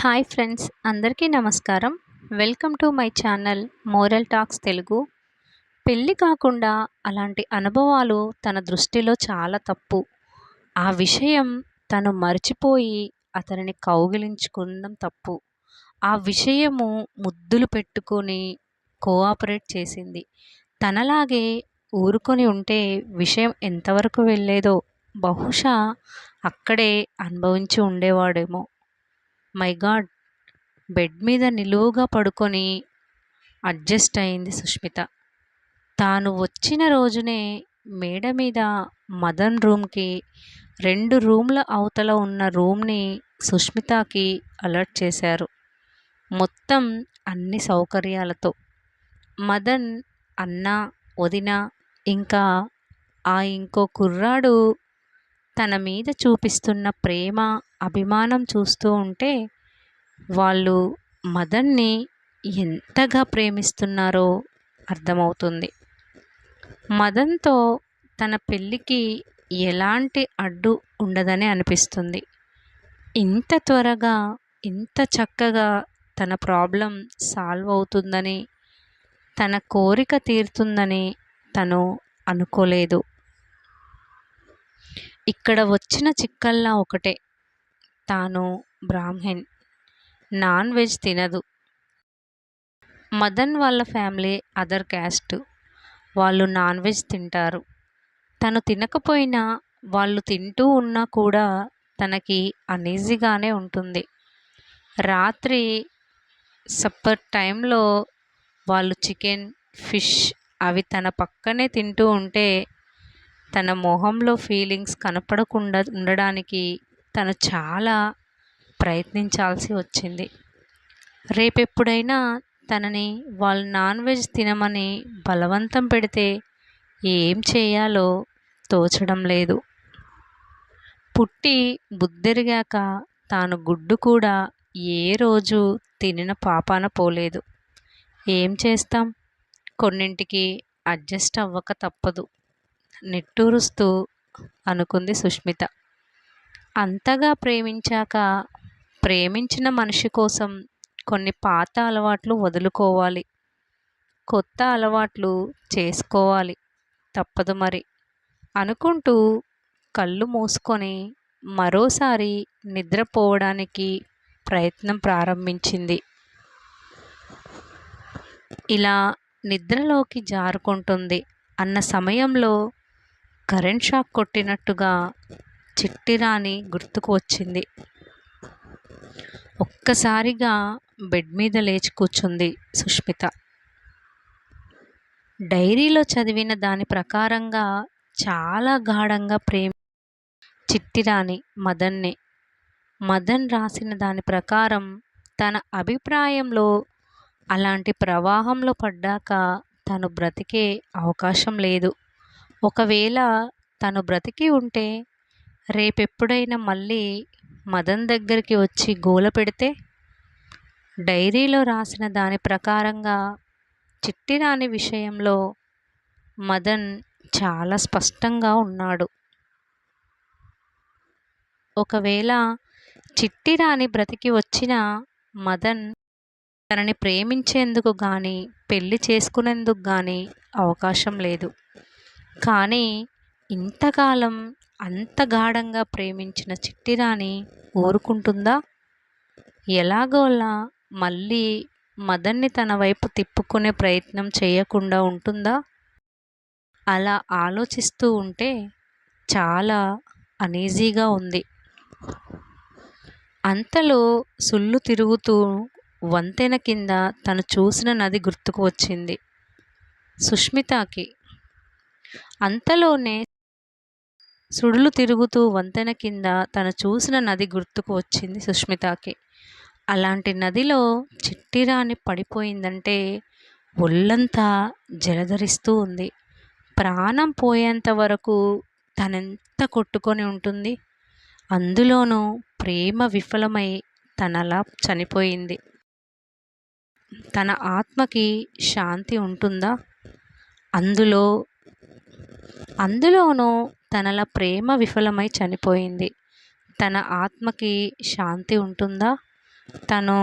Hi friends అందరికీ నమస్కారం. Welcome to my channel moral talks Telugu. పెళ్ళి కాకుండా అలాంటి అనుభవాలు తన దృష్టిలో చాలా తప్పు. ఆ విషయం తను మర్చిపోయి అతనిని కౌగిలించుకోవడం తప్పు. ఆ విషయము ముద్దులు పెట్టుకొని కోఆపరేట్ చేసింది. తనలాగే ఊరుకొని ఉంటే విషయం ఎంతవరకు వెళ్ళేదో బహుశా అక్కడే అనుభవించి ఉండేవాడేమో. మై గాడ్ బెడ్ మీద నిలువుగా పడుకొని అడ్జస్ట్ అయింది సుష్మిత. తాను వచ్చిన రోజునే మేడ మీద మదన్ రూమ్కి రెండు రూమ్ల అవతల ఉన్న రూమ్ని సుష్మితకి అలర్ట్ చేశారు. మొత్తం అన్ని సౌకర్యాలతో. మదన్ అన్న వదిన ఇంకా ఆ ఇంకో కుర్రాడు తన మీద చూపిస్తున్న ప్రేమ అభిమానం చూస్తూ ఉంటే వాళ్ళు మదన్ని ఎంతగా ప్రేమిస్తున్నారో అర్థమవుతుంది. మదన్తో తన పెళ్ళికి ఎలాంటి అడ్డు ఉండదని అనిపిస్తుంది. ఇంత త్వరగా ఇంత చక్కగా తన ప్రాబ్లం సాల్వ్ అవుతుందని తన కోరిక తీరుతుందని తను అనుకోలేదు. ఇక్కడ వచ్చిన చిక్కల్లా ఒకటే. తాను బ్రాహ్మణ్. నాన్ వెజ్ తినదు. మదన్ వాళ్ళ ఫ్యామిలీ అదర్ క్యాస్ట్. వాళ్ళు నాన్ వెజ్ తింటారు. తను తినకపోయినా వాళ్ళు తింటూ ఉన్నా కూడా తనకి అనీజీగానే ఉంటుంది. రాత్రి సప్పర్ టైంలో వాళ్ళు చికెన్ ఫిష్ అవి తన పక్కనే తింటూ ఉంటే తన మొహంలో ఫీలింగ్స్ కనపడకుండా ఉండడానికి తను చాలా ప్రయత్నించాల్సి వచ్చింది. రేపెప్పుడైనా తనని వాళ్ళు నాన్ వెజ్ తినమని బలవంతం పెడితే ఏం చేయాలో తోచడం లేదు. పుట్టి బుద్ధెరిగాక తాను గుడ్డు కూడా ఏ రోజు తినిన పాపాన పోలేదు. ఏం చేస్తాం? కొన్నింటికి అడ్జస్ట్ అవ్వక తప్పదు. నిట్టూరుస్తూ అనుకుంది సుష్మిత. అంతగా ప్రేమించాక ప్రేమించిన మనిషి కోసం కొన్ని పాత అలవాట్లు వదులుకోవాలి. కొత్త అలవాట్లు చేసుకోవాలి. తప్పదు మరి. అనుకుంటూ కళ్ళు మూసుకొని మరోసారి నిద్రపోవడానికి ప్రయత్నం ప్రారంభించింది. ఇలా నిద్రలోకి జారుకుంటుంది అన్న సమయంలో కరెంట్ షాక్ కొట్టినట్టుగా చిట్టిరాణి గుర్తుకు వచ్చింది ఒక్కసారిగా బెడ్ మీద లేచి కూర్చుంది సుష్మిత. డైరీలో చదివిన దాని ప్రకారంగా చాలా గాఢంగా ప్రేమ చిట్టిరాణి మదన్నే. మదన్ రాసిన దాని ప్రకారం తన అభిప్రాయంలో అలాంటి ప్రవాహంలో పడ్డాక తను బ్రతికే అవకాశం లేదు. ఒకవేళ తను బ్రతికి ఉంటే రేపెప్పుడైనా మళ్ళీ మదన్ దగ్గరికి వచ్చి గోల పెడితే? డైరీలో రాసిన దాని ప్రకారంగా చిట్టిరాని విషయంలో మదన్ చాలా స్పష్టంగా ఉన్నాడు. ఒకవేళ చిట్టిరాని బ్రతికి వచ్చిన మదన్ తనని ప్రేమించేందుకు కానీ పెళ్ళి చేసుకునేందుకు కానీ అవకాశం లేదు. కానీ ఇంతకాలం అంత గాఢంగా ప్రేమించిన చిట్టిరాణి ఊరుకుంటుందా? ఎలాగోలా మళ్ళీ మదన్ని తన వైపు తిప్పుకునే ప్రయత్నం చేయకుండా ఉంటుందా? అలా ఆలోచిస్తూ ఉంటే చాలా అనీజీగా ఉంది. అంతలో సుళ్ళు తిరుగుతూ వంతెన కింద తను చూసిన నది గుర్తుకు వచ్చింది. సుష్మితకి అంతలోనే సుడులు తిరుగుతూ వంతెన కింద తను చూసిన నది గుర్తుకు వచ్చింది సుష్మితకి. అలాంటి నదిలో చిట్టిరాని పడిపోయిందంటే ఒళ్ళంతా జలధరిస్తూ ఉంది. ప్రాణం పోయేంత వరకు తనెంత కొట్టుకొని ఉంటుంది. అందులోనూ ప్రేమ విఫలమై తనలా చనిపోయింది. తన ఆత్మకి శాంతి ఉంటుందా? అందులో అందులోనూ తనల ప్రేమ విఫలమై చనిపోయింది. తన ఆత్మకి శాంతి ఉంటుందా? తను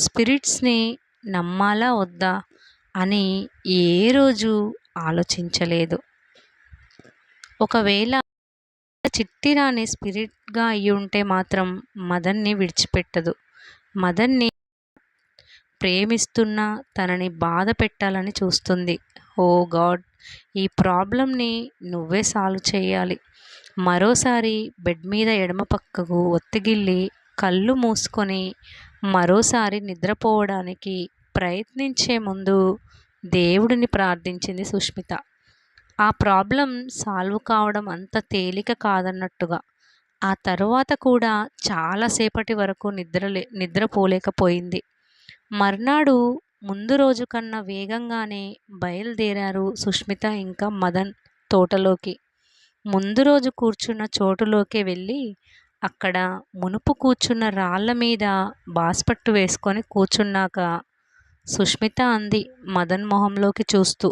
స్పిరిట్స్ని నమ్మాలా వద్దా? అని ఏ రోజు ఆలోచించలేదు. ఒకవేళ చిట్టిరాని స్పిరిట్గా అయి ఉంటే మాత్రం మదన్ని విడిచిపెట్టదు. మదన్ని ప్రేమిస్తున్న తనని బాధ పెట్టాలని చూస్తుంది. ఓ గాడ్ ఈ ప్రాబ్లంని నువ్వే సాల్వ్ చేయాలి. మరోసారి బెడ్ మీద ఎడమ పక్కకు ఒత్తిగిల్లి కళ్ళు మూసుకొని మరోసారి నిద్రపోవడానికి ప్రయత్నించే ముందు దేవుడిని ప్రార్థించింది సుష్మిత. ఆ ప్రాబ్లం సాల్వ్ కావడం అంత తేలిక కాదన్నట్టుగా. ఆ తరువాత కూడా చాలాసేపటి వరకు నిద్రలే నిద్రపోలేకపోయింది. మర్నాడు ముందు రోజు కన్నా వేగంగానే బయలుదేరారు సుష్మిత ఇంకా మదన్ తోటలోకి. ముందు రోజు కూర్చున్న చోటులోకి వెళ్ళి అక్కడ మునుపు కూర్చున్న రాళ్ళ మీద బాస్పట్టు వేసుకొని కూర్చున్నాక సుష్మిత అంది మదన్ మొహంలోకి చూస్తూ.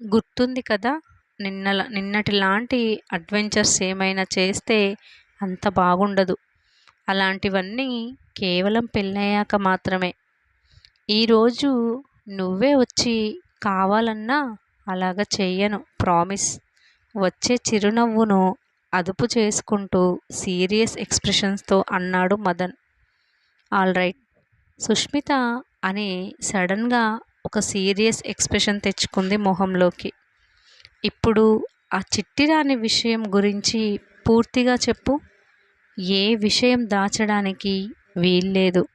గుర్తుంది కదా నిన్న నిన్నటి లాంటి అడ్వెంచర్స్ ఏమైనా చేస్తే అంత బాగుండదు. అలాంటివన్నీ కేవలం పెళ్ళయ్యాక మాత్రమే. ఈరోజు నువ్వే వచ్చి కావాలన్నా అలాగ చెయ్యను ప్రామిస్. వచ్చే చిరునవ్వును అదుపు చేసుకుంటూ సీరియస్ ఎక్స్ప్రెషన్స్తో అన్నాడు మదన్. All right. సుష్మిత అని సడన్గా ఒక సీరియస్ ఎక్స్ప్రెషన్ తెచ్చుకుంది మొహంలోకి. ఇప్పుడు ఆ చిట్టిరాని విషయం గురించి పూర్తిగా చెప్పు. ఏ విషయం దాచడానికి వీల్లేదు.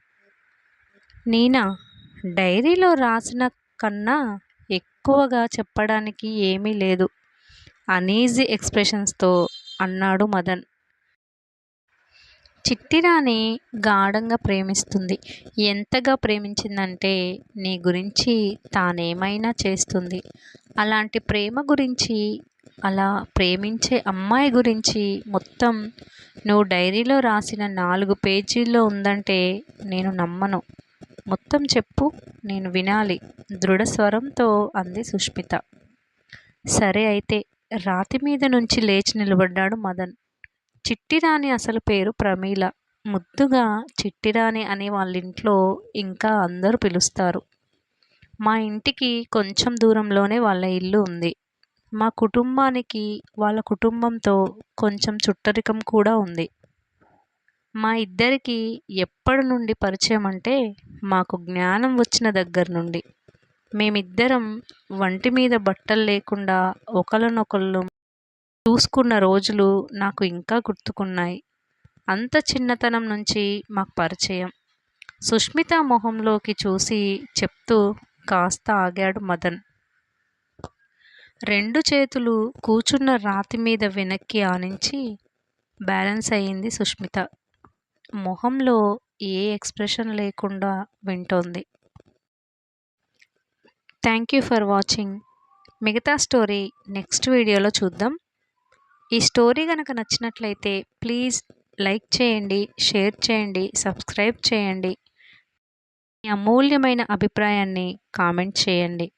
నీనా డైరీలో రాసిన కన్నా ఎక్కువగా చెప్పడానికి ఏమీ లేదు. అనీజీ ఎక్స్ప్రెషన్స్తో అన్నాడు మదన్. చిట్టిరాని గాఢంగా ప్రేమిస్తుంది. ఎంతగా ప్రేమించిందంటే నీ గురించి తానేమైనా చేస్తుంది. అలాంటి ప్రేమ గురించి అలా ప్రేమించే అమ్మాయి గురించి మొత్తం నువ్వు డైరీలో రాసిన నాలుగు పేజీల్లో ఉందంటే నేను నమ్మను. మొత్తం చెప్పు నేను వినాలి. దృఢ స్వరంతో అంది సుష్మిత. సరే అయితే రాతి మీద నుంచి లేచి నిలబడ్డాడు మదన్. చిట్టిరాణి అసలు పేరు ప్రమీల. ముద్దుగా చిట్టిరాణి అనే వాళ్ళ ఇంట్లో ఇంకా అందరూ పిలుస్తారు. మా ఇంటికి కొంచెం దూరంలోనే వాళ్ళ ఇల్లు ఉంది. మా కుటుంబానికి వాళ్ళ కుటుంబంతో కొంచెం చుట్టరికం కూడా ఉంది. మా ఇద్దరికి ఎప్పటి నుండి పరిచయం అంటే మాకు జ్ఞానం వచ్చిన దగ్గర నుండి. మేమిద్దరం వంటి మీద బట్టలు లేకుండా ఒకళ్ళనొకళ్ళు చూసుకున్న రోజులు నాకు ఇంకా గుర్తుకున్నాయి. అంత చిన్నతనం నుంచి మాకు పరిచయం. సుష్మిత మొహంలోకి చూసి చెప్తూ కాస్త ఆగాడు మదన్. రెండు చేతులు కూర్చున్న రాతి మీద వెనక్కి ఆనించి బ్యాలెన్స్ అయ్యింది సుష్మిత. మొహంలో ఏ ఎక్స్ప్రెషన్ లేకుండా వింటోంది. థ్యాంక్ యూ ఫర్ వాచింగ్ మిగతా స్టోరీ నెక్స్ట్ వీడియోలో చూద్దాం. ఈ స్టోరీ కనుక నచ్చినట్లయితే ప్లీజ్ లైక్ చేయండి షేర్ చేయండి సబ్స్క్రైబ్ చేయండి. మీ అమూల్యమైన అభిప్రాయాన్ని కామెంట్ చేయండి.